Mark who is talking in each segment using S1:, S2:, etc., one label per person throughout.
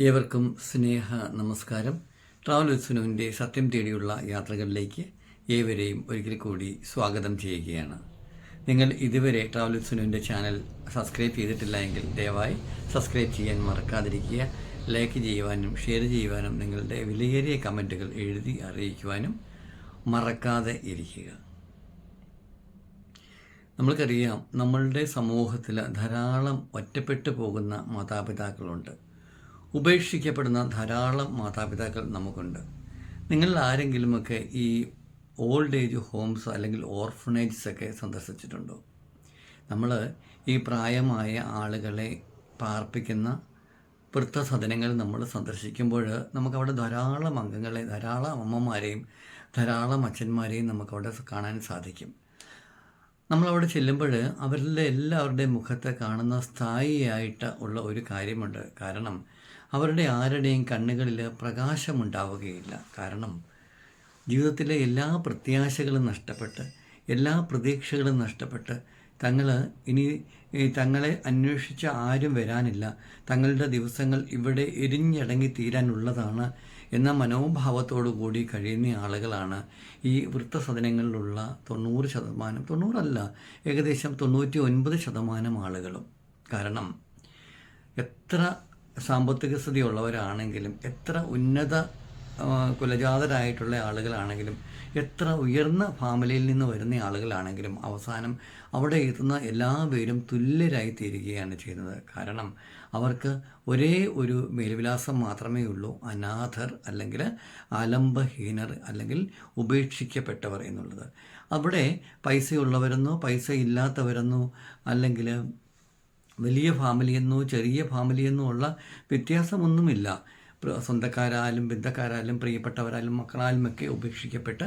S1: ഏവർക്കും സ്നേഹ നമസ്കാരം. ട്രാവൽ വിസ്നുവിന്റെ സത്യം തേടിയുള്ള യാത്രകളിലേക്ക് ഏവരെയും ഒരിക്കൽ കൂടി സ്വാഗതം ചെയ്യുകയാണ്. നിങ്ങൾ ഇതുവരെ ട്രാവൽ വിസ്നുവിന്റെ ചാനൽ സബ്സ്ക്രൈബ് ചെയ്തിട്ടില്ല എങ്കിൽ ദയവായി സബ്സ്ക്രൈബ് ചെയ്യാൻ മറക്കാതിരിക്കുക. ലൈക്ക് ചെയ്യുവാനും ഷെയർ ചെയ്യുവാനും നിങ്ങളുടെ വിലയേറിയ കമന്റുകൾ എഴുതി അറിയിക്കുവാനും മറക്കാതെ ഇരിക്കുക. നമ്മൾക്കറിയാം നമ്മളുടെ സമൂഹത്തിൽ ധാരാളം ഒറ്റപ്പെട്ടു പോകുന്ന മാതാപിതാക്കളുണ്ട്. ഉപേക്ഷിക്കപ്പെടുന്ന ധാരാളം മാതാപിതാക്കൾ നമുക്കുണ്ട്. നിങ്ങളിൽ ആരെങ്കിലുമൊക്കെ ഈ ഓൾഡ് ഏജ് ഹോംസ് അല്ലെങ്കിൽ ഓർഫനേജസ് ഒക്കെ സന്ദർശിച്ചിട്ടുണ്ടോ? നമ്മൾ ഈ പ്രായമായ ആളുകളെ പാർപ്പിക്കുന്ന വൃദ്ധസദനങ്ങൾ നമ്മൾ സന്ദർശിക്കുമ്പോൾ നമുക്കവിടെ ധാരാളം അംഗങ്ങളെ ധാരാളം അമ്മമാരെയും ധാരാളം അച്ഛന്മാരെയും നമുക്കവിടെ കാണാൻ സാധിക്കും. നമ്മളവിടെ ചെല്ലുമ്പോൾ അവരിലെ എല്ലാവരുടെയും മുഖത്ത് കാണുന്ന സ്ഥായിയായിട്ട് ഉള്ള ഒരു കാര്യമുണ്ട്. കാരണം അവരുടെ ആരുടെയും കണ്ണുകളിൽ പ്രകാശമുണ്ടാവുകയില്ല. കാരണം ജീവിതത്തിലെ എല്ലാ പ്രത്യാശകളും നഷ്ടപ്പെട്ട് എല്ലാ പ്രതീക്ഷകളും നഷ്ടപ്പെട്ട് തങ്ങൾ ഇനി തങ്ങളെ അന്വേഷിച്ച ആരും വരാനില്ല. തങ്ങളുടെ ദിവസങ്ങൾ ഇവിടെ എരിഞ്ഞടങ്ങി തീരാനുള്ളതാണ് എന്ന മനോഭാവത്തോടു കൂടി കഴിയുന്ന ആളുകളാണ് ഈ വൃത്തസദനങ്ങളിലുള്ള തൊണ്ണൂറ് ശതമാനം തൊണ്ണൂറല്ല ഏകദേശം തൊണ്ണൂറ്റി ഒൻപത് ശതമാനം ആളുകളും. കാരണം എത്ര സാമ്പത്തിക സ്ഥിതി ഉള്ളവരാണെങ്കിലും എത്ര ഉന്നത കുലജാതരായിട്ടുള്ള ആളുകളാണെങ്കിലും എത്ര ഉയർന്ന ഫാമിലിയിൽ നിന്ന് വരുന്ന ആളുകളാണെങ്കിലും അവസാനം അവിടെ എത്തുന്ന എല്ലാവരും തുല്യരായി തീരുകയാണ് ചെയ്യുന്നത്. കാരണം അവർക്ക് ഒരേ ഒരു മേൽവിലാസം മാത്രമേ ഉള്ളൂ. അനാഥർ അല്ലെങ്കിൽ അലംബഹീനർ അല്ലെങ്കിൽ ഉപേക്ഷിക്കപ്പെട്ടവർ എന്നുള്ളത്. അവിടെ പൈസയുള്ളവരെന്നോ പൈസ ഇല്ലാത്തവരെന്നോ അല്ലെങ്കിൽ വലിയ ഫാമിലിയെന്നോ ചെറിയ ഫാമിലിയെന്നോ ഉള്ള വ്യത്യാസമൊന്നുമില്ല. സ്വന്തക്കാരാലും സ്വന്തക്കാരായാലും പ്രിയപ്പെട്ടവരാലും മക്കളായാലും ഒക്കെ ഉപേക്ഷിക്കപ്പെട്ട്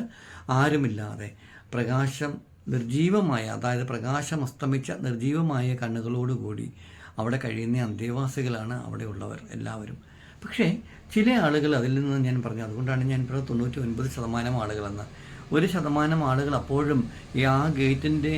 S1: ആരുമില്ലാതെ പ്രകാശം നിർജീവമായ അതായത് പ്രകാശം അസ്തമിച്ച നിർജീവമായ കണ്ണുകളോടുകൂടി അവിടെ കഴിയുന്ന അന്തേവാസികളാണ് അവിടെ ഉള്ളവർ എല്ലാവരും. പക്ഷേ ചില ആളുകൾ അതിൽ നിന്ന് ഞാൻ പറഞ്ഞു അതുകൊണ്ടാണ് ഞാൻ ഇപ്പോൾ തൊണ്ണൂറ്റി ഒൻപത് ശതമാനം ആളുകളെന്ന്. ഒരു ശതമാനം ആളുകൾ അപ്പോഴും ഈ ആ ഗേറ്റിന്റെ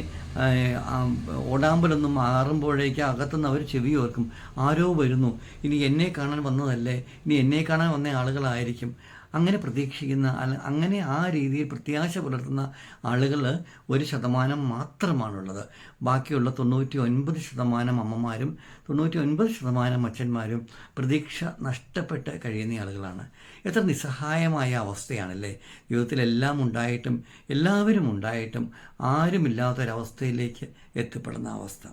S1: ഓടാമ്പലൊന്നും മാറുമ്പോഴേക്ക് അകത്തുനിന്ന് അവർ ചെവി ഓർക്കും. ആരോ വരുന്നു. ഇനി എന്നെ കാണാൻ വന്നതല്ലേ? ഇനി എന്നെ കാണാൻ വന്ന ആളുകളായിരിക്കും. അങ്ങനെ പ്രതീക്ഷിക്കുന്ന അങ്ങനെ ആ രീതിയിൽ പ്രത്യാശ പുലർത്തുന്ന ആളുകൾ ഒരു ശതമാനം മാത്രമാണുള്ളത്. ബാക്കിയുള്ള തൊണ്ണൂറ്റി ഒൻപത് ശതമാനം അമ്മമാരും തൊണ്ണൂറ്റി ഒൻപത് ശതമാനം അച്ഛന്മാരും പ്രതീക്ഷ നഷ്ടപ്പെട്ട് കഴിയുന്ന ആളുകളാണ്. എത്ര നിസ്സഹായമായ അവസ്ഥയാണല്ലേ? ജീവിതത്തിലെല്ലാം ഉണ്ടായിട്ടും എല്ലാവരും ഉണ്ടായിട്ടും ആരുമില്ലാത്തൊരവസ്ഥയിലേക്ക് എത്തിപ്പെടുന്ന അവസ്ഥ.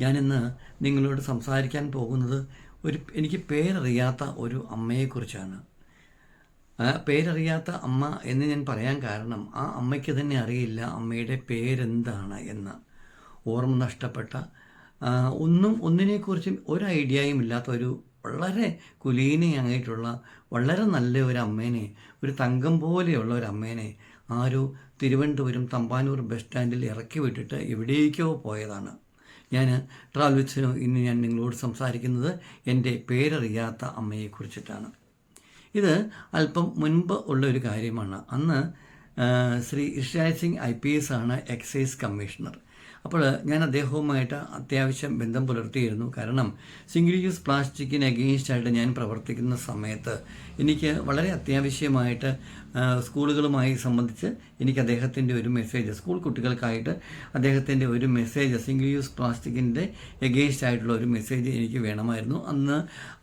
S1: ഞാനിന്ന് നിങ്ങളോട് സംസാരിക്കാൻ പോകുന്നത് ഒരു എനിക്ക് പേരറിയാത്ത ഒരു അമ്മയെക്കുറിച്ചാണ്. പേരറിയാത്ത അമ്മ എന്ന് ഞാൻ പറയാൻ കാരണം ആ അമ്മയ്ക്ക് തന്നെ അറിയില്ല അമ്മയുടെ പേരെന്താണ് എന്ന്. ഓർമ്മ നഷ്ടപ്പെട്ട ഒന്നും ഒന്നിനെക്കുറിച്ചും ഒരു ഐഡിയയും ഇല്ലാത്ത ഒരു വളരെ കുലീനയായിട്ടുള്ള വളരെ നല്ല ഒരു അമ്മേനെ ഒരു തങ്കം പോലെയുള്ള ഒരു അമ്മേനെ ആരോ തിരുവനന്തപുരം തമ്പാനൂർ ബസ് സ്റ്റാൻഡിൽ ഇറക്കി വിട്ടിട്ട് എവിടേക്കോ പോയതാണ്. ഞാൻ ട്രാവൽ ഇന്ന് ഞാൻ നിങ്ങളോട് സംസാരിക്കുന്നത് എന്റെ പേരറിയാത്ത അമ്മയെക്കുറിച്ചിട്ടാണ്. ഇത് അല്പം മുൻപ് ഉള്ള ഒരു കാര്യമാണ്. അന്ന് Shri Ishraj Singh I P S ആണ് എക്സൈസ് കമ്മീഷണർ. അപ്പോൾ ഞാൻ അദ്ദേഹവുമായിട്ട് അത്യാവശ്യം ബന്ധം പുലർത്തിയിരുന്നു. കാരണം സിംഗിൾ യൂസ് പ്ലാസ്റ്റിക്കിന് അഗെയിൻസ്റ്റ് ആയിട്ട് ഞാൻ പ്രവർത്തിക്കുന്ന സമയത്ത് എനിക്ക് വളരെ അത്യാവശ്യമായിട്ട് സ്കൂളുകളുമായി സംബന്ധിച്ച് എനിക്ക് അദ്ദേഹത്തിന്റെ ഒരു മെസ്സേജ് സ്കൂൾ കുട്ടികൾക്കായിട്ട് അദ്ദേഹത്തിന്റെ ഒരു മെസ്സേജ് സിംഗിൾ യൂസ് പ്ലാസ്റ്റിക്കിന്റെ എഗെയിൻസ്റ്റ് ആയിട്ടുള്ള ഒരു മെസ്സേജ് എനിക്ക് വേണമായിരുന്നു. അന്ന്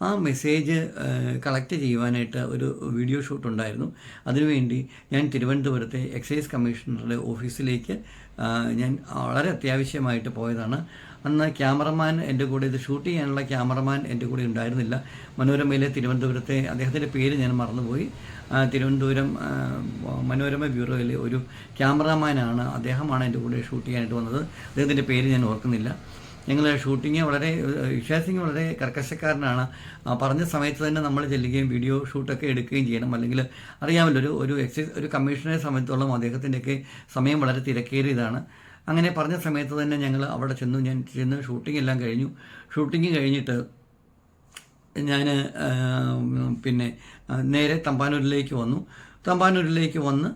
S1: ആ മെസ്സേജ് കളക്ട് ചെയ്യുവാനായിട്ട് ഒരു വീഡിയോ ഷൂട്ട് ഉണ്ടായിരുന്നു. അതിനുവേണ്ടി ഞാൻ തിരുവനന്തപുരത്തെ എക്സൈസ് കമ്മീഷണറുടെ ഓഫീസിലേക്ക് ഞാൻ വളരെ അത്യാവശ്യമായിട്ട് പോയതാണ്. അന്ന് ക്യാമറമാൻ എന്റെ കൂടെ ഇത് ഷൂട്ട് ചെയ്യാനുള്ള ക്യാമറമാൻ എന്റെ കൂടെ ഉണ്ടായിരുന്നില്ല. മനോരമയിലെ തിരുവനന്തപുരത്തെ അദ്ദേഹത്തിന്റെ പേര് ഞാൻ മറന്നുപോയി. തിരുവനന്തപുരം മനോരമ ബ്യൂറോയിലെ ഒരു ക്യാമറമാനാണ് അദ്ദേഹമാണ് എന്റെ കൂടെ ഷൂട്ട് ചെയ്യാനായിട്ട് വന്നത്. അദ്ദേഹത്തിന്റെ പേര് ഞാൻ ഓർക്കുന്നില്ല. ഞങ്ങൾ ഷൂട്ടിങ് വളരെ വിശ്വാസിങ് വളരെ കർക്കശക്കാരനാണ്. പറഞ്ഞ സമയത്ത് തന്നെ നമ്മൾ ചെല്ലുകയും വീഡിയോ ഷൂട്ടൊക്കെ എടുക്കുകയും ചെയ്യണം. അല്ലെങ്കിൽ അറിയാമല്ലോ ഒരു ഒരു എക്സൈസ് ഒരു കമ്മീഷണറെ സംബന്ധിച്ചോളം അദ്ദേഹത്തിന്റെയൊക്കെ സമയം വളരെ തിരക്കേറിയതാണ്. അങ്ങനെ പറഞ്ഞ സമയത്ത് തന്നെ ഞങ്ങൾ അവിടെ ചെന്നു. ഞാൻ ചെന്ന് ഷൂട്ടിംഗ് എല്ലാം കഴിഞ്ഞു. ഷൂട്ടിംഗ് കഴിഞ്ഞിട്ട് ഞാൻ പിന്നെ നേരെ തമ്പാനൂരിലേക്ക് വന്നു. തമ്പാനൂരിലേക്ക് വന്ന്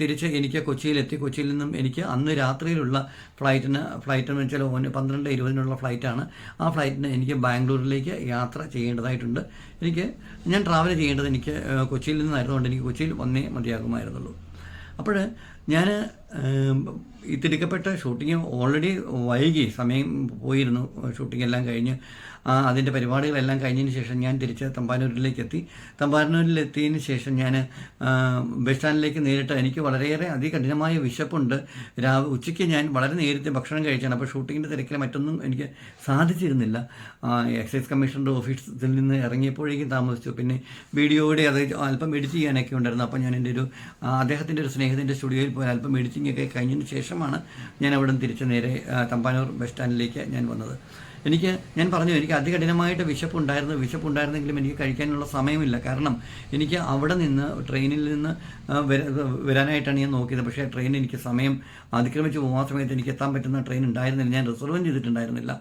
S1: തിരിച്ച് എനിക്ക് കൊച്ചിയിലെത്തി. കൊച്ചിയിൽ നിന്നും എനിക്ക് അന്ന് രാത്രിയിലുള്ള ഫ്ലൈറ്റിന് ഫ്ലൈറ്റ് എന്ന് വെച്ചാൽ ഒന്ന് പന്ത്രണ്ട് ഇരുപതിനുള്ള ഫ്ലൈറ്റാണ്. ആ ഫ്ലൈറ്റിന് എനിക്ക് ബാംഗ്ലൂരിലേക്ക് യാത്ര ചെയ്യേണ്ടതായിട്ടുണ്ട്. എനിക്ക് ഞാൻ ട്രാവൽ ചെയ്യേണ്ടത് എനിക്ക് കൊച്ചിയിൽ നിന്നായിരുന്നുകൊണ്ട് എനിക്ക് കൊച്ചിയിൽ വന്നേ മതിയാകുമായിരുന്നുള്ളൂ. അപ്പോൾ ഞാൻ ഈ തിടുക്കപ്പെട്ട ഷൂട്ടിങ് ഓൾറെഡി വൈകി. സമയം പോയിരുന്നു. ഷൂട്ടിംഗ് എല്ലാം കഴിഞ്ഞ് അതിന്റെ പരിപാടികളെല്ലാം കഴിഞ്ഞതിന് ശേഷം ഞാൻ തിരിച്ച് തമ്പാനൂരിലേക്ക് എത്തി തമ്പാനൂരിലെത്തിയതിന് ശേഷം ഞാൻ ബസ് സ്റ്റാൻഡിലേക്ക് നേരിട്ട് എനിക്ക് വളരെയേറെ അതികഠിനമായ വിശപ്പുണ്ട്. രാവ് ഉച്ചയ്ക്ക് ഞാൻ വളരെ നേരത്തെ ഭക്ഷണം കഴിച്ചാണ്. അപ്പോൾ ഷൂട്ടിങ്ങിന്റെ തിരക്കിൽ മറ്റൊന്നും എനിക്ക് സാധിച്ചിരുന്നില്ല. എക്സൈസ് കമ്മീഷണറുടെ ഓഫീസിൽ നിന്ന് ഇറങ്ങിയപ്പോഴേക്കും താമസിച്ചു. പിന്നെ വീഡിയോയുടെ അത് അല്പം എഡിറ്റ് ചെയ്യാനൊക്കെ ഉണ്ടായിരുന്നു. അപ്പോൾ ഞാൻ എന്റെ ഒരു അദ്ദേഹത്തിന്റെ ഒരു സ്നേഹത്തിന്റെ സ്റ്റുഡിയോയിൽ പോയി അല്പം എഡിറ്റിംഗ് ഒക്കെ കഴിഞ്ഞതിന് ശേഷമാണ് ഞാൻ അവിടെ നിന്ന് തിരിച്ച് നേരെ തമ്പാനൂർ ബസ് സ്റ്റാൻഡിലേക്ക് ഞാൻ വന്നത്. എനിക്ക് ഞാൻ പറഞ്ഞു എനിക്ക് അതികഠിനമായിട്ട് വിശപ്പുണ്ടായിരുന്നു വിശപ്പുണ്ടായിരുന്നെങ്കിലും എനിക്ക് കഴിക്കാനുള്ള സമയമില്ല. കാരണം എനിക്ക് അവിടെ നിന്ന് ട്രെയിനിൽ നിന്ന് വരാനായിട്ടാണ് ഞാൻ നോക്കിയത്. പക്ഷേ ട്രെയിൻ എനിക്ക് സമയം അതിക്രമിച്ച് പോകാൻ സമയത്ത് എനിക്ക് എത്താൻ പറ്റുന്ന ട്രെയിൻ ഉണ്ടായിരുന്നില്ല. ഞാൻ റിസർവ് ചെയ്തിട്ടുണ്ടായിരുന്നില്ല.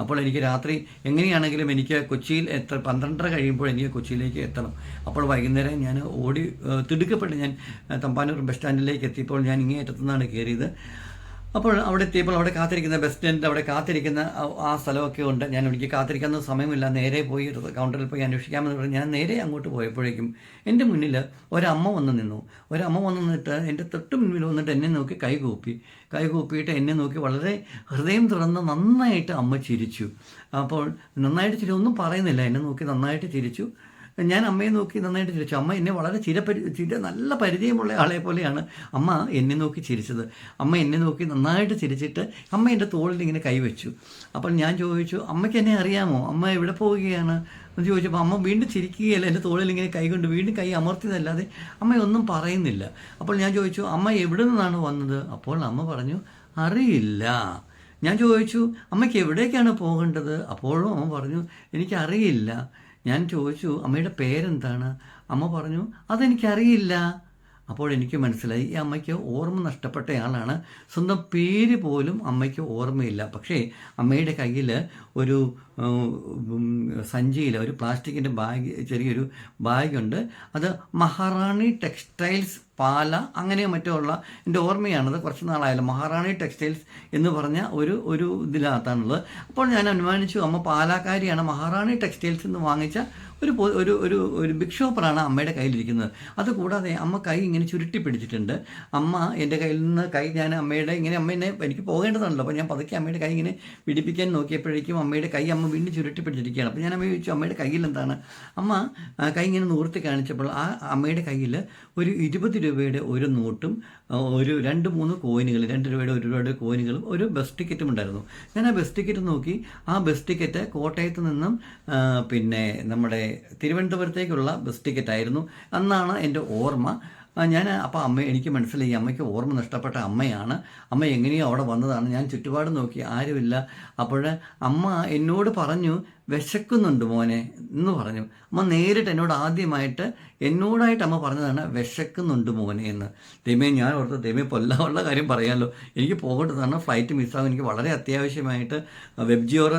S1: അപ്പോൾ എനിക്ക് രാത്രി എങ്ങനെയാണെങ്കിലും എനിക്ക് കൊച്ചിയിൽ എത്ര പന്ത്രണ്ടര കഴിയുമ്പോൾ എനിക്ക് കൊച്ചിയിലേക്ക് എത്തണം. അപ്പോൾ വൈകുന്നേരം ഞാൻ ഓടി തിടുക്കപ്പെട്ട് ഞാൻ തമ്പാനൂർ ബസ് സ്റ്റാൻഡിലേക്ക് എത്തിയപ്പോൾ ഞാൻ ഇങ്ങേ അറ്റത്തുനിന്നാണ് കയറിയത്. അപ്പോൾ അവിടെ എത്തിയപ്പോൾ അവിടെ കാത്തിരിക്കുന്ന ബസ് സ്റ്റാൻഡ് അവിടെ കാത്തിരിക്കുന്ന ആ- സ്ഥലമൊക്കെ ഉണ്ട്. ഞാൻ എനിക്ക് കാത്തിരിക്കുന്ന സമയമില്ല. നേരെ പോയി കൗണ്ടറിൽ പോയി അന്വേഷിക്കാമെന്ന് പറഞ്ഞ് ഞാൻ നേരെ അങ്ങോട്ട് പോയപ്പോഴേക്കും എന്റെ മുന്നിൽ ഒരമ്മ വന്ന് നിന്നു. ഒരമ്മ വന്ന് നിന്നിട്ട് എന്റെ തൊട്ട് മുന്നിൽ വന്നിട്ട് എന്നെ നോക്കി കൈകൂപ്പി കൈകൂപ്പിയിട്ട് എന്നെ നോക്കി വളരെ ഹൃദയം തുറന്ന് നന്നായിട്ട് അമ്മ ചിരിച്ചു. അപ്പോൾ നന്നായിട്ട് ചിരി ഒന്നും പറയുന്നില്ല. എന്നെ നോക്കി നന്നായിട്ട് ചിരിച്ചു. ഞാൻ അമ്മയെ നോക്കി നന്നായിട്ട് ചിരിച്ചു. അമ്മ എന്നെ വളരെ ചിരപരി ചിര നല്ല പരിചയമുള്ള ആളെ പോലെയാണ് അമ്മ എന്നെ നോക്കി ചിരിച്ചത്. അമ്മ എന്നെ നോക്കി നന്നായിട്ട് ചിരിച്ചിട്ട് അമ്മ എന്റെ തോളിൽ ഇങ്ങനെ കൈവച്ചു അപ്പോൾ ഞാൻ ചോദിച്ചു അമ്മയ്ക്ക് എന്നെ അറിയാമോ? അമ്മ എവിടെ പോവുകയാണ്? എന്ന് ചോദിച്ചപ്പോൾ അമ്മ വീണ്ടും ചിരിക്കുകയല്ല? എന്റെ തോളിൽ ഇങ്ങനെ കൈ കൊണ്ട് വീണ്ടും കൈ അമർത്തിയതല്ലാതെ അമ്മ ഒന്നും പറയുന്നില്ല. അപ്പോൾ ഞാൻ ചോദിച്ചു അമ്മ എവിടെ നിന്നാണ് വന്നത്? അപ്പോൾ അമ്മ പറഞ്ഞു അറിയില്ല. ഞാൻ ചോദിച്ചു അമ്മയ്ക്ക് എവിടേക്കാണ് പോകേണ്ടത്? അപ്പോഴും അമ്മ പറഞ്ഞു എനിക്കറിയില്ല. ഞാൻ ചോദിച്ചു അമ്മയുടെ പേരെന്താണ്? അമ്മ പറഞ്ഞു അതെനിക്കറിയില്ല. അപ്പോൾ എനിക്ക് മനസ്സിലായി ഈ അമ്മയ്ക്ക് ഓർമ്മ നഷ്ടപ്പെട്ടയാളാണ് സ്വന്തം പേര് പോലും അമ്മയ്ക്ക് ഓർമ്മയില്ല. പക്ഷേ അമ്മയുടെ കയ്യിൽ ഒരു സഞ്ചിയിൽ ഒരു പ്ലാസ്റ്റിക്കിന്റെ ബാഗ് ചെറിയൊരു ബാഗുണ്ട്. അത് മഹാറാണി ടെക്സ്റ്റൈൽസ് പാല അങ്ങനെ മറ്റോ ഉള്ള എന്റെ ഓർമ്മയാണത്. കുറച്ച് നാളായാലും മഹാറാണി ടെക്സ്റ്റൈൽസ് എന്ന് പറഞ്ഞ ഒരു ഒരു ഇതിനകത്താണുള്ളത് അപ്പോൾ ഞാൻ അനുമാനിച്ചു അമ്മ പാലാക്കാരിയാണ് മഹാറാണി ടെക്സ്റ്റൈൽസ് എന്ന് വാങ്ങിച്ച ഒരു ഒരു ഒരു ഒരു ബിഗ് ഷോപ്പറാണ് അമ്മയുടെ കയ്യിലിരിക്കുന്നത്. അതുകൂടാതെ അമ്മ കൈ ഇങ്ങനെ ചുരുട്ടി പിടിച്ചിട്ടുണ്ട്. അമ്മ എന്റെ കയ്യിൽ നിന്ന് കൈ ഞാൻ അമ്മയുടെ ഇങ്ങനെ അമ്മ എന്നെ എനിക്ക് പോകേണ്ടതാണല്ലോ. അപ്പോൾ ഞാൻ പതുക്കെ അമ്മയുടെ കൈ ഇങ്ങനെ പിടിപ്പിക്കാൻ നോക്കിയപ്പോഴേക്കും അമ്മയുടെ കൈ അമ്മ വീണ്ടും ചുരുട്ടി പിടിച്ചിരിക്കുകയാണ്. അപ്പോൾ ഞാൻ അമ്മ ചോദിച്ചു അമ്മയുടെ കയ്യിൽ എന്താണ്? അമ്മ കൈ ഇങ്ങനെ നൂർത്തി കാണിച്ചപ്പോൾ ആ അമ്മയുടെ കയ്യിൽ ഒരു ഇരുപത് രൂപയുടെ ഒരു നോട്ടും ഒരു രണ്ട് മൂന്ന് കോയിനുകൾ രണ്ട് രൂപയുടെ ഒരു രൂപയുടെ കോയിനുകളും ഒരു ബസ് ടിക്കറ്റും ഉണ്ടായിരുന്നു. ഞാൻ ആ ബസ് ടിക്കറ്റ് നോക്കി. ആ ബസ് ടിക്കറ്റ് കോട്ടയത്ത് നിന്നും പിന്നെ നമ്മുടെ തിരുവനന്തപുരത്തേക്കുള്ള ബസ് ടിക്കറ്റ് ആയിരുന്നു. അന്നാണ് എന്റെ ഓർമ്മ. ഞാൻ അപ്പോൾ അമ്മ എനിക്ക് മനസ്സിലായി അമ്മയ്ക്ക് ഓർമ്മ നഷ്ടപ്പെട്ട അമ്മയാണ്. അമ്മ എങ്ങനെയോ അവിടെ വന്നതാണ്. ഞാൻ ചുറ്റുപാട് നോക്കി ആരുമില്ല. അപ്പോൾ അമ്മ എന്നോട് പറഞ്ഞു വിശക്കുന്നുണ്ട് മോനെ എന്ന് പറഞ്ഞു. അമ്മ നേരിട്ട് എന്നോട് ആദ്യമായിട്ട് എന്നോടായിട്ട് അമ്മ പറഞ്ഞതാണ് വിശക്കുന്നുണ്ട് മോനെ എന്ന്. ദൈമേ ഞാൻ ഓർത്ത് ദൈമേ പൊല്ലാവുള്ള കാര്യം പറയാമല്ലോ എനിക്ക് പോകേണ്ടതാണ് ഫ്ലൈറ്റ് മിസ്സാകും എനിക്ക് വളരെ അത്യാവശ്യമായിട്ട് വെബ്ജിയോർ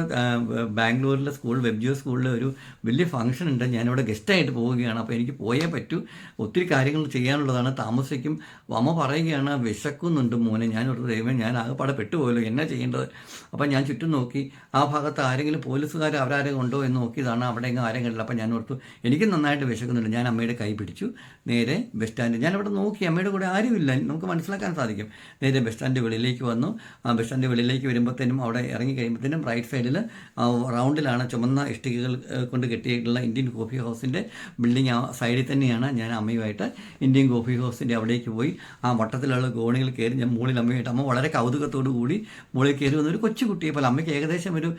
S1: ബാംഗ്ലൂരിലെ സ്കൂൾ വെബ്ജിയോ സ്കൂളിലെ ഒരു വലിയ ഫംഗ്ഷൻ ഉണ്ട്. ഞാനിവിടെ ഗസ്റ്റായിട്ട് പോവുകയാണ്. അപ്പോൾ എനിക്ക് പോയേ പറ്റൂ. ഒത്തിരി കാര്യങ്ങൾ ചെയ്യാനുള്ളതാണ്. താമസിക്കും. അമ്മ പറയുകയാണ് വിശക്കുന്നുണ്ട് മോനെ. ഞാൻ ഓർത്ത് ദൈവം ഞാൻ ആകെപ്പാടെ പെട്ടുപോയല്ലോ. എന്നാ ചെയ്യേണ്ടത്? അപ്പോൾ ഞാൻ ചുറ്റും നോക്കി. ആ ഭാഗത്ത് ആരെങ്കിലും പോലീസുകാർ അവരാരെങ്കിലും ഉണ്ടോ എന്ന് നോക്കിയതാണ് അവിടെ എങ്ങും ആരും കണ്ടില്ല. അപ്പം ഞാൻ ഓർത്തു എനിക്ക് നന്നായിട്ട് വിശക്കുന്നുണ്ട്. ഞാൻ അമ്മയുടെ കൈ പിടിച്ചു. നേരെ ബസ് സ്റ്റാൻഡ് ഞാൻ അവിടെ നോക്കി. അമ്മയുടെ കൂടെ ആരുമില്ല നമുക്ക് മനസ്സിലാക്കാൻ സാധിക്കും. നേരെ ബസ് സ്റ്റാൻഡ് വെളിയിലേക്ക് വന്നു. ആ ബസ് സ്റ്റാൻഡ് വെളിയിലേക്ക് വരുമ്പോഴത്തേനും അവിടെ ഇറങ്ങി കഴിയുമ്പോഴത്തേനും റൈറ്റ് സൈഡിൽ റൗണ്ടിലാണ് ചുമന്ന ഇഷ്ടികകൾ കൊണ്ട് കെട്ടിയിട്ടുള്ള ഇന്ത്യൻ കോഫി ഹൗസിന്റെ ബിൽഡിംഗ് ആ സൈഡിൽ തന്നെയാണ് ഞാൻ അമ്മയുമായിട്ട് ഇന്ത്യൻ കോഫി ഹൗസിന്റെ അവിടേക്ക് പോയി. ആ വട്ടത്തിലുള്ള ഗോണികൾ കയറി ഞാൻ മുകളിൽ അമ്മയായിട്ട് അമ്മ വളരെ കൗതുകത്തോടു കൂടി മുകളിൽ കയറി വന്ന ഒരു കൊച്ചു പോലെ. അമ്മയ്ക്ക് ഏകദേശം ഒരു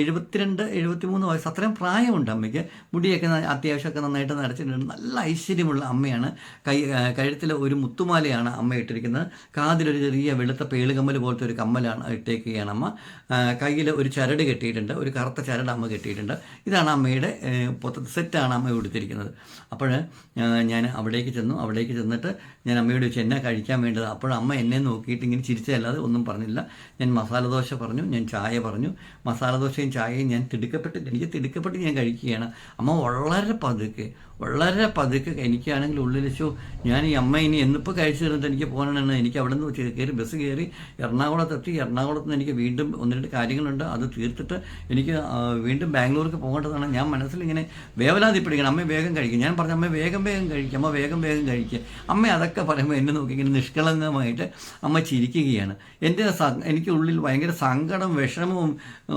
S1: എഴുപത്തിരണ്ട് എഴുപത്തിരണ്ട് എഴുപത്തിമൂന്ന് വയസ്സ് അത്രയും പ്രായമുണ്ട് അമ്മയ്ക്ക്. മുടിയൊക്കെ അത്യാവശ്യമൊക്കെ നന്നായിട്ട് നരച്ചിട്ടുണ്ട്. നല്ല ഐശ്വര്യമുള്ള അമ്മയാണ്. കൈ കഴുത്തിലെ ഒരു മുത്തുമാലയാണ് അമ്മ ഇട്ടിരിക്കുന്നത്. കാതിലൊരു ചെറിയ വെളുത്ത പേളുകമ്മൽ പോലത്തെ ഒരു കമ്മലാണ് ഇട്ടേക്കുകയാണ് അമ്മ. കയ്യിൽ ഒരു ചരട് കെട്ടിയിട്ടുണ്ട്. ഒരു കറുത്ത ചരട് അമ്മ കെട്ടിയിട്ടുണ്ട്. ഇതാണ് അമ്മയുടെ സെറ്റാണ് അമ്മ കൊടുത്തിരിക്കുന്നത് അപ്പോൾ ഞാൻ അവിടേക്ക് ചെന്നു. അവിടേക്ക് ചെന്നിട്ട് ഞാൻ അമ്മയോട് ചോദിച്ചു എന്നാ കഴിക്കാൻ വേണ്ടത്? അപ്പോൾ അമ്മ എന്നെ നോക്കിയിട്ട് ഇങ്ങനെ ചിരിച്ചതല്ലാതെ ഒന്നും പറഞ്ഞില്ല. ഞാൻ മസാല ദോശ പറഞ്ഞു ഞാൻ ചായ പറഞ്ഞു. മസാല ദോശയും ചായയും ഞാൻ തിടുക്കപ്പെട്ട് എനിക്ക് തിടുക്കപ്പെട്ട് ഞാൻ കഴിക്കുകയാണ്. അമ്മ വളരെ പതുക്കെ വളരെ പതുക്കെ എനിക്കാണെങ്കിൽ ഉള്ളിൽ വെച്ചു ഞാൻ ഈ അമ്മ ഇനി എന്നിപ്പോൾ കഴിച്ചു തരുന്നത് എനിക്ക് പോകണമെന്ന് എനിക്ക് അവിടെ നിന്ന് കയറി ബസ് കയറി എറണാകുളത്ത് എത്തി. എറണാകുളത്ത് നിന്ന് എനിക്ക് വീണ്ടും ഒന്ന് രണ്ട് കാര്യങ്ങളുണ്ട്. അത് തീർത്തിട്ട് എനിക്ക് വീണ്ടും ബാംഗ്ലൂർക്ക് പോകേണ്ടതാണ്. ഞാൻ മനസ്സിൽ ഇങ്ങനെ വേവലാതി പിടിക്കണം അമ്മ വേഗം കഴിക്കും. ഞാൻ പറഞ്ഞു അമ്മ വേഗം വേഗം കഴിക്കുക അമ്മ വേഗം വേഗം കഴിക്കുക അമ്മ അതൊക്കെ പറയുമ്പോൾ എന്നെ നോക്കി ഇങ്ങനെ നിഷ്കളങ്കമായിട്ട് അമ്മ ചിരിക്കുകയാണ്. എന്റെ എനിക്ക് ഉള്ളിൽ ഭയങ്കര സങ്കടം വിഷമവും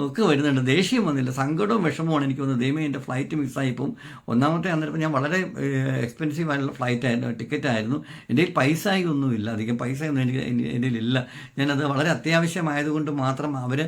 S1: ഒക്കെ വരുന്നുണ്ട്. ദേഷ്യം വന്നില്ല. സങ്കടവും വിഷമവുമാണ് എനിക്ക് വന്നത്. ദൈവം എന്റെ ഫ്ലൈറ്റ് പോകും ഒന്നാമത്തെ അന്നേരം ഞാൻ വളരെ എക്സ്പെൻസീവ് ആയിട്ടുള്ള ഫ്ലൈറ്റ് ആയിരുന്നു ടിക്കറ്റ് ആയിരുന്നു. എന്റെ കയ്യിൽ പൈസ ഒന്നുമില്ല. അധികം പൈസ ഒന്നും എനിക്ക് എന്റെ ഇല്ല. ഞാനത് വളരെ അത്യാവശ്യമായതുകൊണ്ട് മാത്രം അവർ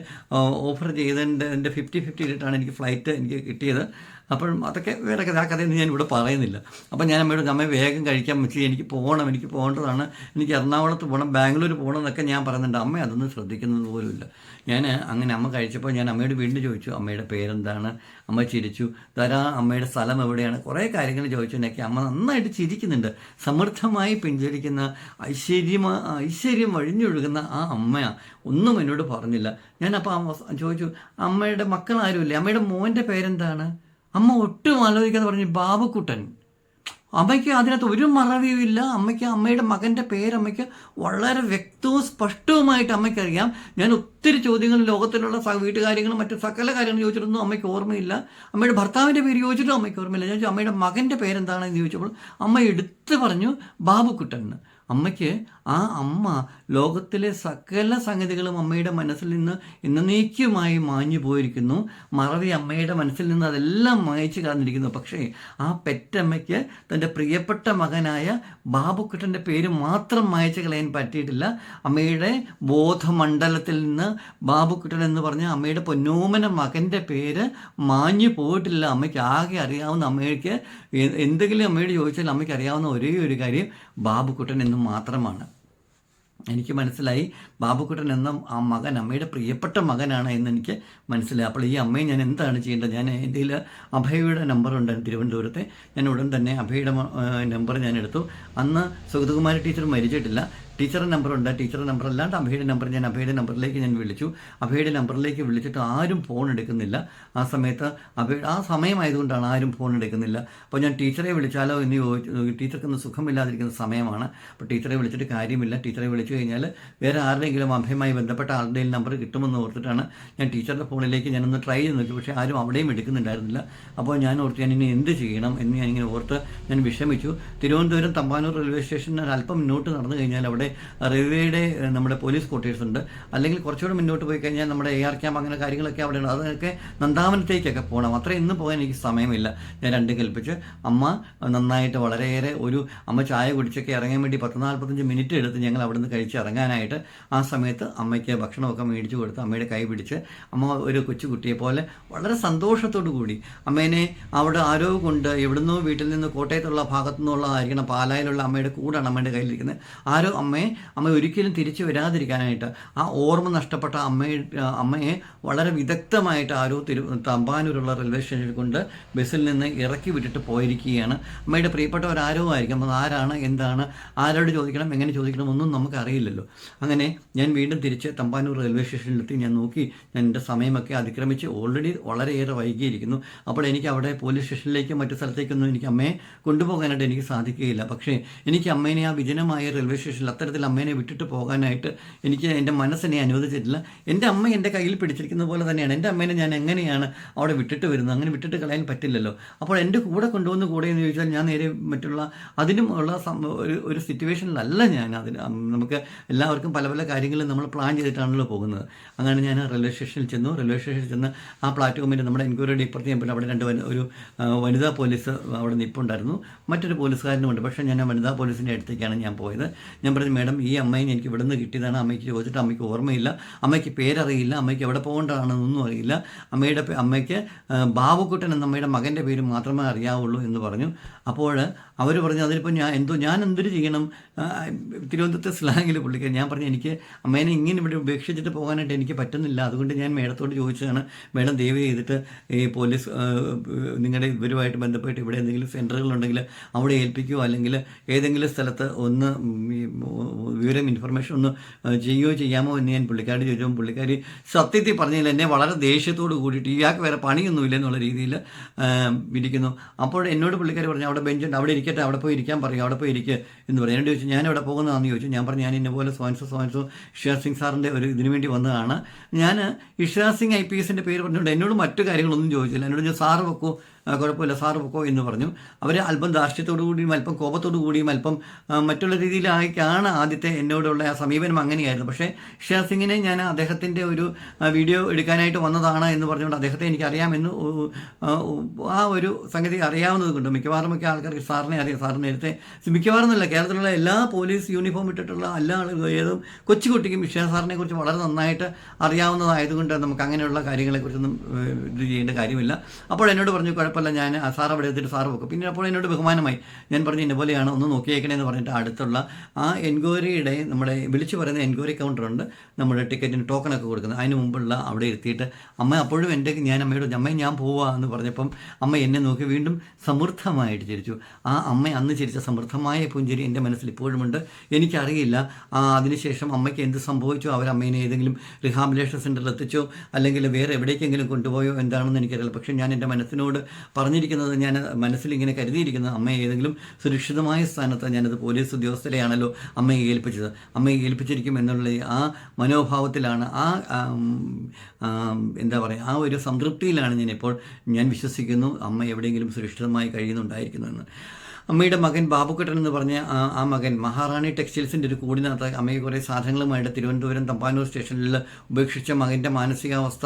S1: ഓഫർ ചെയ്തതിന്റെ എന്റെ ഫിഫ്റ്റി ഫിഫ്റ്റി ഇട്ടിട്ടാണ് എനിക്ക് ഫ്ലൈറ്റ് എനിക്ക് കിട്ടിയത്. അപ്പോഴും അതൊക്കെ വേറെ കഥ ആ കഥയൊന്നും ഞാൻ ഇവിടെ പറയുന്നില്ല. അപ്പം ഞാൻ അമ്മയോട് അമ്മയെ വേഗം കഴിക്കാൻ വെച്ച് എനിക്ക് പോകണം എനിക്ക് പോകേണ്ടതാണ്. എനിക്ക് എറണാകുളത്ത് പോകണം ബാംഗ്ലൂർ പോകണം എന്നൊക്കെ ഞാൻ പറയുന്നുണ്ട്. അമ്മ അതൊന്നും ശ്രദ്ധിക്കുന്നത് പോലുമില്ല ഞാൻ അങ്ങനെ അമ്മ കഴിച്ചപ്പോൾ ഞാൻ അമ്മയോട് വീണ്ടും ചോദിച്ചു അമ്മയുടെ പേരെന്താണ്? അമ്മ ചിരിച്ചു. ധാരാ അമ്മയുടെ സ്ഥലം എവിടെയാണ്? കുറേ കാര്യങ്ങൾ ചോദിച്ചതിനൊക്കെ അമ്മ നന്നായിട്ട് ചിരിക്കുന്നുണ്ട്. സമൃദ്ധമായി പിഞ്ചരിക്കുന്ന ഐശ്വര്യം ഐശ്വര്യം വഴിഞ്ഞൊഴുകുന്ന ആ അമ്മ ഒന്നും എന്നോട് പറഞ്ഞില്ല. ഞാനപ്പോൾ അപ്പോൾ ചോദിച്ചു അമ്മയുടെ മക്കൾ ആരുമില്ലേ അമ്മയുടെ മോന്റെ പേരെന്താണ്? അമ്മ ഒട്ടും ആലോചിക്കാതെ പറഞ്ഞു ബാബുക്കുട്ടൻ അമ്മയ്ക്ക് അതിനകത്ത് ഒരു മറവിയുമില്ല അമ്മയ്ക്ക് അമ്മയുടെ മകന്റെ പേരമ്മയ്ക്ക് വളരെ വ്യക്തവും സ്പഷ്ടവുമായിട്ട് അമ്മയ്ക്കറിയാം. ഞാൻ ഒത്തിരി ചോദ്യങ്ങൾ ലോകത്തിലുള്ള വീട്ടുകാര്യങ്ങളും മറ്റു സകല കാര്യങ്ങളും ചോദിച്ചിട്ടൊന്നും അമ്മയ്ക്ക് ഓർമ്മയില്ല. അമ്മയുടെ ഭർത്താവിന്റെ പേര് ചോദിച്ചിട്ടും അമ്മയ്ക്ക് ഓർമ്മയില്ല. ഞാൻ അമ്മയുടെ മകന്റെ പേരെന്താണെന്ന് ചോദിച്ചപ്പോൾ അമ്മ എടുത്ത് പറഞ്ഞു ബാബുക്കുട്ടൻ. അമ്മയ്ക്ക് ആ അമ്മ ലോകത്തിലെ സകല സംഗതികളും അമ്മയുടെ മനസ്സിൽ നിന്ന് എന്നേക്കുമായി മാഞ്ഞു പോയിരിക്കുന്നു. മറവി അമ്മയുടെ മനസ്സിൽ നിന്ന് അതെല്ലാം മായച്ചു കളഞ്ഞിരിക്കുന്നു. പക്ഷേ ആ പെറ്റമ്മയ്ക്ക് തന്റെ പ്രിയപ്പെട്ട മകനായ ബാബുക്കുട്ടന്റെ പേര് മാത്രം മായച്ചു കളയാൻ പറ്റിയിട്ടില്ല. അമ്മയുടെ ബോധമണ്ഡലത്തിൽ നിന്ന് ബാബുക്കുട്ടൻ എന്ന് പറഞ്ഞ അമ്മയുടെ പൊന്നോമന മകന്റെ പേര് മാഞ്ഞു പോയിട്ടില്ല. അമ്മയ്ക്ക് ആകെ അറിയാവുന്ന അമ്മയ്ക്ക് എന്തെങ്കിലും അമ്മയോട് ചോദിച്ചാൽ അമ്മയ്ക്ക് അറിയാവുന്ന ഒരേ ഒരു കാര്യം ബാബുക്കുട്ടൻ എന്ന് മാത്രമാണ്. എനിക്ക് മനസ്സിലായി ബാബുക്കുട്ടൻ എന്ന ആ മകൻ അമ്മയുടെ പ്രിയപ്പെട്ട മകനാണ് എന്ന് എനിക്ക് മനസ്സിലായി. അപ്പോൾ ഈ അമ്മയെ ഞാൻ എന്താണ് ചെയ്യേണ്ടത്? ഞാൻ എന്റെ അഭയയുടെ നമ്പറുണ്ട് തിരുവനന്തപുരത്തെ. ഞാൻ ഉടൻ തന്നെ അഭയയുടെ നമ്പർ ഞാൻ എടുത്തു. അന്ന് സുഗതകുമാരി ടീച്ചർ മരിച്ചിട്ടില്ല. ടീച്ചറുടെ നമ്പറുണ്ട്. ടീച്ചറുടെ നമ്പർ അല്ലാണ്ട് അഭയുടെ നമ്പർ ഞാൻ അഭയുടെ നമ്പറിലേക്ക് ഞാൻ വിളിച്ചു. അഭയുടെ നമ്പറിലേക്ക് വിളിച്ചിട്ട് ആരും ഫോൺ എടുക്കുന്നില്ല. ആ സമയത്ത് അഭയ ആ സമയമായതുകൊണ്ടാണ് ആരും ഫോൺ എടുക്കുന്നില്ല. അപ്പോൾ ഞാൻ ടീച്ചറെ വിളിച്ചാലോ എന്ന് ചോദിച്ചു ടീച്ചർക്കൊന്നും സുഖമില്ലാതിരിക്കുന്ന സമയമാണ്. അപ്പോൾ ടീച്ചറെ വിളിച്ചിട്ട് കാര്യമില്ല. ടീച്ചറെ വിളിച്ചു കഴിഞ്ഞാൽ വേറെ ആരുടെയെങ്കിലും അഭയമായി ബന്ധപ്പെട്ട ആരുടെയും നമ്പർ കിട്ടുമെന്ന് ഓർത്തിട്ടാണ് ഞാൻ ടീച്ചറുടെ ഫോണിലേക്ക് ഞാനൊന്ന് ട്രൈ ചെയ്ത് നോക്കി. പക്ഷേ ആരും അവിടെയും എടുക്കുന്നുണ്ടായിരുന്നില്ല. അപ്പോൾ ഞാൻ ഓർത്ത് ഞാൻ ഇനി എന്ത് ചെയ്യണം എന്ന് ഞാനിങ്ങനെ ഓർത്ത് ഞാൻ വിഷമിച്ചു. തിരുവനന്തപുരം തമ്പാനൂർ റെയിൽവേ സ്റ്റേഷനിൽ അല്പം മുന്നോട്ട് നടന്നു കഴിഞ്ഞാൽ അവിടെ റെയിൽവേയുടെ നമ്മുടെ പോലീസ് ക്വാർട്ടേഴ്സ് ഉണ്ട്. അല്ലെങ്കിൽ കുറച്ചുകൂടെ മുന്നോട്ട് പോയി കഴിഞ്ഞാൽ നമ്മുടെ എ ആർ ക്യാമ്പ് അങ്ങനെ കാര്യങ്ങളൊക്കെ അവിടെ ഉണ്ട് അതൊക്കെ നന്ദാവനത്തേക്കൊക്കെ പോകണം. അത്ര ഇന്ന് പോകാൻ എനിക്ക് സമയമില്ല. ഞാൻ രണ്ടും കൽപ്പിച്ച്. അമ്മ നന്നായിട്ട് വളരെയേറെ ഒരു അമ്മ ചായ കുടിച്ചൊക്കെ ഇറങ്ങാൻ വേണ്ടി പത്ത് നാൽപ്പത്തഞ്ച് മിനിറ്റ് എടുത്ത് ഞങ്ങൾ അവിടെ നിന്ന് കഴിച്ച് ഇറങ്ങാനായിട്ട് ആ സമയത്ത് അമ്മയ്ക്ക് ഭക്ഷണമൊക്കെ മേടിച്ചു കൊടുത്ത് അമ്മയുടെ കൈ പിടിച്ച് അമ്മ ഒരു കൊച്ചുകുട്ടിയെ പോലെ വളരെ സന്തോഷത്തോടു കൂടി. അമ്മേനെ അവിടെ ആരോ കൊണ്ട് എവിടുന്നോ വീട്ടിൽ നിന്ന് കോട്ടയത്തുള്ള ഭാഗത്തു നിന്നുള്ളതായിരിക്കണം പാലായിലുള്ള അമ്മയുടെ കൂടാണ് അമ്മയുടെ കയ്യിലിരിക്കുന്നത്. ആരോ അമ്മയെ അമ്മ ഒരിക്കലും തിരിച്ചു വരാതിരിക്കാനായിട്ട്. ആ ഓർമ്മ നഷ്ടപ്പെട്ട അമ്മയെ അമ്മയെ വളരെ വിദഗ്ധമായിട്ട് ആരോ തിരു തമ്പാനൂരുള്ള റെയിൽവേ സ്റ്റേഷനിൽ കൊണ്ട് ബസ്സിൽ നിന്ന് ഇറക്കി വിട്ടിട്ട് പോയിരിക്കുകയാണ്. അമ്മയുടെ പ്രിയപ്പെട്ടവരാരോ ആയിരിക്കും. അത് ആരാണ് എന്താണ് ആരോട് ചോദിക്കണം എങ്ങനെ ചോദിക്കണം ഒന്നും നമുക്ക് അറിയില്ലല്ലോ അങ്ങനെ ഞാൻ വീണ്ടും തിരിച്ച് തമ്പാനൂർ റെയിൽവേ സ്റ്റേഷനിലെത്തി. ഞാൻ നോക്കി ഞാൻ എന്റെ സമയമൊക്കെ അതിക്രമിച്ച് ഓൾറെഡി വളരെയേറെ വൈകിയിരിക്കുന്നു. അപ്പോൾ എനിക്ക് അവിടെ പോലീസ് സ്റ്റേഷനിലേക്കും മറ്റു സ്ഥലത്തേക്കൊന്നും എനിക്ക് അമ്മയെ കൊണ്ടുപോകാനായിട്ട് എനിക്ക് സാധിക്കുകയില്ല. പക്ഷേ എനിക്ക് അമ്മേനെ ആ വിജനമായ റെയിൽവേ സ്റ്റേഷനിൽ അത്തരത്തിൽ അമ്മേനെ വിട്ടിട്ട് പോകാനായിട്ട് എനിക്ക് എന്റെ മനസ്സിനെ അനുവദിച്ചിട്ടില്ല. എന്റെ അമ്മ എന്റെ കയ്യിൽ പിടിച്ചിരിക്കുന്ന പോലെ തന്നെയാണ്. എന്റെ അമ്മേനെ ഞാൻ എങ്ങനെയാണ് അവിടെ വിട്ടിട്ട് വരുന്നത്? അങ്ങനെ വിട്ടിട്ട് കളയാൻ പറ്റില്ലല്ലോ. അപ്പോൾ എന്റെ കൂടെ കൊണ്ടുവന്ന് കൂടെ എന്ന് ചോദിച്ചാൽ ഞാൻ നേരെ മറ്റുള്ള അതിനും ഉള്ള ഒരു ഒരു സിറ്റുവേഷനിലല്ല ഞാൻ. അതിന് നമുക്ക് എല്ലാവർക്കും പല പല കാര്യങ്ങളും നമ്മൾ പ്ലാൻ ചെയ്തിട്ടാണല്ലോ പോകുന്നത്. അങ്ങനെ ഞാൻ റെയിൽവേ സ്റ്റേഷനിൽ ചെന്നു. റെയിൽവേ സ്റ്റേഷനിൽ ചെന്ന് ആ പ്ലാറ്റ്ഫോമിൽ നമ്മുടെ എൻക്വയറിയുടെ ഇപ്പുറത്ത് ഞാൻ അവിടെ രണ്ട് ഒരു വനിതാ പോലീസ് അവിടെ നിൽപ്പുണ്ടായിരുന്നു മറ്റൊരു പോലീസുകാരനുമുണ്ട്. പക്ഷേ ഞാൻ ആ വനിതാ പോലീസിന്റെ അടുത്തേക്കാണ് ഞാൻ പോയത്. ഞാൻ പറഞ്ഞു മേഡം ഈ അമ്മയെ എനിക്ക് ഇവിടെ നിന്ന് കിട്ടിയതാണ്. അമ്മയ്ക്ക് ചോദിച്ചിട്ട് അമ്മയ്ക്ക് ഓർമ്മയില്ല. അമ്മയ്ക്ക് പേരറിയില്ല. അമ്മയ്ക്ക് എവിടെ പോകേണ്ടതാണെന്നൊന്നും അറിയില്ല. അമ്മയുടെ അമ്മയ്ക്ക് ബാബുക്കുട്ടൻ എന്ന അമ്മയുടെ മകന്റെ പേര് മാത്രമേ അറിയാവുള്ളൂ എന്ന് പറഞ്ഞു. അപ്പോൾ അവർ പറഞ്ഞു അതിലിപ്പോൾ ഞാൻ എന്തോ ഞാൻ എന്തൊരു ചെയ്യണം? തിരുവനന്തപുരത്തെ സ്ലാങ്ങിൽ പുള്ളിക്ക് ഞാൻ പറഞ്ഞു എനിക്ക് അമ്മേനെ ഇങ്ങനെ ഇവിടെ ഉപേക്ഷിച്ചിട്ട് പോകാനായിട്ട് എനിക്ക് പറ്റുന്നില്ല. അതുകൊണ്ട് ഞാൻ മേഡത്തോട് ചോദിച്ചതാണ്. മേഡം ദയവ് ചെയ്തിട്ട് ഈ പോലീസ് നിങ്ങളുടെ ഇവരുമായിട്ട് ബന്ധപ്പെട്ട് ഇവിടെ എന്തെങ്കിലും സെന്ററുകളുണ്ടെങ്കിൽ അവിടെ ഏൽപ്പിക്കുകയോ അല്ലെങ്കിൽ ഏതെങ്കിലും സ്ഥലത്ത് ഒന്ന് വിവരം ഇൻഫർമേഷൻ ഒന്ന് ചെയ്യുകയോ ചെയ്യാമോ എന്ന് ഞാൻ പുള്ളിക്കാരി ചോദിച്ചപ്പോൾ പുള്ളിക്കാരി സത്യത്തിൽ പറഞ്ഞില്ല എന്നെ വളരെ ദേഷ്യത്തോട് കൂടിയിട്ട് ഇയാൾക്ക് വേറെ പണിയൊന്നുമില്ല എന്നുള്ള രീതിയിൽ ഇരിക്കുന്നു. അപ്പോൾ എന്നോട് പുള്ളിക്കാരി പറഞ്ഞു അവിടെ ബെഞ്ചുണ്ട് അവിടെ ഇരിക്കട്ടെ അവിടെ പോയി ഇരിക്കാൻ പറയും അവിടെ പോയി ഇരിക്കുക എന്ന് പറഞ്ഞു. എന്നോട് ചോദിച്ചു ഞാൻ എവിടെ പോകുന്നതാണെന്ന് ചോദിച്ചു. ഞാൻ പറഞ്ഞു ഞാൻ ഇന്നപോലെ സോൻസോ സോൻസോ ഇഷാ സിംഗ് സാറിന്റെ ഒരു ഇതിനു വേണ്ടി വന്നതാണ്. ഞാൻ ഇഷാ സിംഗ് ഐ പി എസിന്റെ പേര് പറഞ്ഞുകൊണ്ട് എന്നോട് മറ്റു കാര്യങ്ങളൊന്നും ചോദിച്ചില്ല. എന്നോട് ഞാൻ സാറ് വെക്കൂ കുഴപ്പമില്ല. സാറ് പൊക്കോ എന്ന് പറഞ്ഞു. അവർ അല്പം ധാർഷ്ട്യത്തോടു കൂടിയും അല്പം കോപത്തോടു കൂടിയും അല്പം മറ്റുള്ള രീതിയിലായിക്കാണ് ആദ്യത്തെ എന്നോടുള്ള ആ സമീപനം അങ്ങനെയായിരുന്നു. പക്ഷേ ഷേർ സിംഗിനെ ഞാൻ അദ്ദേഹത്തിന്റെ ഒരു വീഡിയോ എടുക്കാനായിട്ട് വന്നതാണ് എന്ന് പറഞ്ഞുകൊണ്ട് അദ്ദേഹത്തെ എനിക്കറിയാമെന്ന് ആ, ഒരു സംഗതി അറിയാവുന്നത് കൊണ്ട് മിക്കവാറും ഒക്കെ ആൾക്കാർക്ക് സാറിനെ അറിയാം. സാറിന് നേരത്തെ മിക്കവാറും എന്നല്ല കേരളത്തിലുള്ള എല്ലാ പോലീസ് യൂണിഫോം ഇട്ടിട്ടുള്ള എല്ലാ ആളുകളും ഏതും കൊച്ചുകുട്ടിക്കും ഷേർ സാറിനെ കുറിച്ച് വളരെ നന്നായിട്ട് അറിയാവുന്നതായതുകൊണ്ട് നമുക്ക് അങ്ങനെയുള്ള കാര്യങ്ങളെക്കുറിച്ചൊന്നും ഇത് ചെയ്യേണ്ട കാര്യമില്ല. അപ്പോൾ എന്നോട് പറഞ്ഞു കുഴപ്പമില്ല ഞാൻ ആ സാർ അവിടെ എത്തിയിട്ട് സാർ വെക്കും പിന്നെ അപ്പോൾ എന്നോട് ബഹുമാനമായി ഞാൻ പറഞ്ഞു ഇന്ന പോലെയാണ്? ഒന്ന് നോക്കിയേക്കണേ എന്ന് പറഞ്ഞിട്ട് അടുത്തുള്ള ആ എൻക്വയറിയുടെ നമ്മുടെ വിളിച്ചു പറയുന്ന എൻക്വയറി കൗണ്ടറുണ്ട് നമ്മുടെ ടിക്കറ്റിന് ടോക്കണൊക്കെ കൊടുക്കുന്നത്. അതിന് മുമ്പുള്ള അവിടെ ഇരുത്തിയിട്ട് അമ്മ അപ്പോഴും എന്റെ ഞാൻ അമ്മയോട് പറഞ്ഞു, അമ്മ ഞാൻ പോവാ എന്ന് പറഞ്ഞപ്പം അമ്മ എന്നെ നോക്കി വീണ്ടും സമൃദ്ധമായിട്ട് ചിരിച്ചു. ആ അമ്മ അന്ന് ചിരിച്ച സമൃദ്ധമായ പുഞ്ചിരി എന്റെ മനസ്സിൽ ഇപ്പോഴുമുണ്ട്. എനിക്കറിയില്ല ആ അതിനുശേഷം അമ്മയ്ക്ക് എന്ത് സംഭവിച്ചു? അവരമ്മേനെ ഏതെങ്കിലും റിഹാബിലേഷൻ സെന്ററിൽ എത്തിച്ചോ? അല്ലെങ്കിൽ വേറെ എവിടേക്കെങ്കിലും കൊണ്ടുപോയോ? എന്താണെന്ന് എനിക്കറിയില്ല. പക്ഷേ ഞാൻ എന്റെ മനസ്സിനോട് പറഞ്ഞിരിക്കുന്നത് ഞാൻ മനസ്സിൽ ഇങ്ങനെ കരുതിയിരിക്കുന്നത് അമ്മയെ ഏതെങ്കിലും സുരക്ഷിതമായ സ്ഥാനത്ത് ഞാനത് പോലീസ് ഉദ്യോഗസ്ഥരെയാണല്ലോ അമ്മയെ ഏൽപ്പിച്ചത്. അമ്മയെ ഏൽപ്പിച്ചിരിക്കും എന്നുള്ള ആ മനോഭാവത്തിലാണ് ആ എന്താ പറയുക ആ ഒരു സംതൃപ്തിയിലാണ് ഞാനിപ്പോൾ ഞാൻ വിശ്വസിക്കുന്നു അമ്മ എവിടെയെങ്കിലും സുരക്ഷിതമായി കഴിയുന്നുണ്ടായിരിക്കുന്നു എന്ന് അമ്മയുടെ മകൻ ബാബുക്കുട്ടൻ എന്ന് പറഞ്ഞ ആ മകൻ മഹാറാണി ടെക്സ്റ്റൈൽസിന്റെ ഒരു കൂടിനകത്ത് അമ്മയെ കുറേ സാധനങ്ങളുമായിട്ട് തിരുവനന്തപുരം തമ്പാനൂർ സ്റ്റേഷനിൽ ഉപേക്ഷിച്ച മകന്റെ മാനസികാവസ്ഥ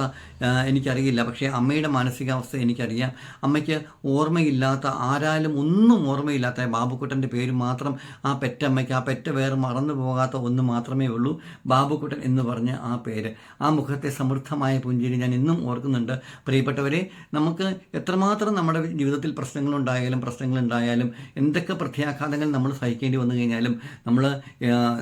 S1: എനിക്കറിയില്ല. പക്ഷേ അമ്മയുടെ മാനസികാവസ്ഥ എനിക്കറിയാം. അമ്മയ്ക്ക് ഓർമ്മയില്ലാത്ത ആരാലും ഒന്നും ഓർമ്മയില്ലാത്ത ബാബുക്കുട്ടന്റെ പേര് മാത്രം ആ പെറ്റമ്മയ്ക്ക് ആ പെറ്റ വേറെ മറന്നു പോകാത്ത ഒന്ന് മാത്രമേ ഉള്ളൂ ബാബുക്കുട്ടൻ എന്ന് പറഞ്ഞ ആ പേര്. ആ മുഖത്തെ സമൃദ്ധമായ പുഞ്ചിരി ഞാൻ ഇന്നും ഓർക്കുന്നുണ്ട്. പ്രിയപ്പെട്ടവരെ നമുക്ക് എത്രമാത്രം നമ്മുടെ ജീവിതത്തിൽ പ്രശ്നങ്ങളുണ്ടായാലും പ്രശ്നങ്ങളുണ്ടായാലും എന്തൊക്കെ പ്രത്യാഘാതങ്ങൾ നമ്മൾ സഹിക്കേണ്ടി വന്നു കഴിഞ്ഞാലും നമ്മൾ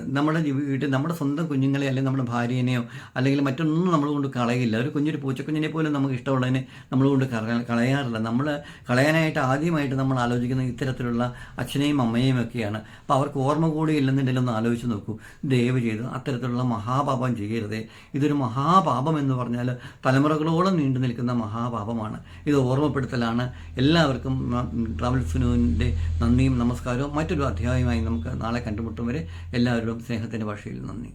S1: നമ്മുടെ വീട്ടിൽ നമ്മുടെ സ്വന്തം കുഞ്ഞുങ്ങളെ അല്ലെങ്കിൽ നമ്മുടെ ഭാര്യേനെയോ അല്ലെങ്കിൽ മറ്റൊന്നും നമ്മൾ കൊണ്ട് കളയില്ല. ഒരു കുഞ്ഞൊരു പൂച്ചക്കുഞ്ഞിനെ പോലും നമുക്ക് ഇഷ്ടമുള്ളതിനെ നമ്മൾ കൊണ്ട് കളയാറില്ല. നമ്മൾ കളയാനായിട്ട് ആദ്യമായിട്ട് നമ്മൾ ആലോചിക്കുന്ന ഇത്തരത്തിലുള്ള അച്ഛനെയും അമ്മയെയും ഒക്കെയാണ്. അപ്പോൾ അവർക്ക് ഓർമ്മ കൂടി ഇല്ലെന്നുണ്ടെങ്കിൽ ഒന്ന് ആലോചിച്ച് നോക്കൂ. ദയവ് ചെയ്ത് അത്തരത്തിലുള്ള മഹാപാപം ചെയ്യരുതേ. ഇതൊരു മഹാപാപം എന്ന് പറഞ്ഞാൽ തലമുറകളോളം നീണ്ടു നിൽക്കുന്ന മഹാപാപമാണ്. ഇത് ഓർമ്മപ്പെടുത്തലാണ്. എല്ലാവർക്കും ട്രാവൽ സുനുവിന്റെ നന്ദിയും നമസ്കാരവും. മറ്റൊരു അധ്യായമായി നമുക്ക് നാളെ കണ്ടുമുട്ടും വരെ എല്ലാവരോടും സ്നേഹത്തിന്റെ ഭാഷയിൽ നന്ദി.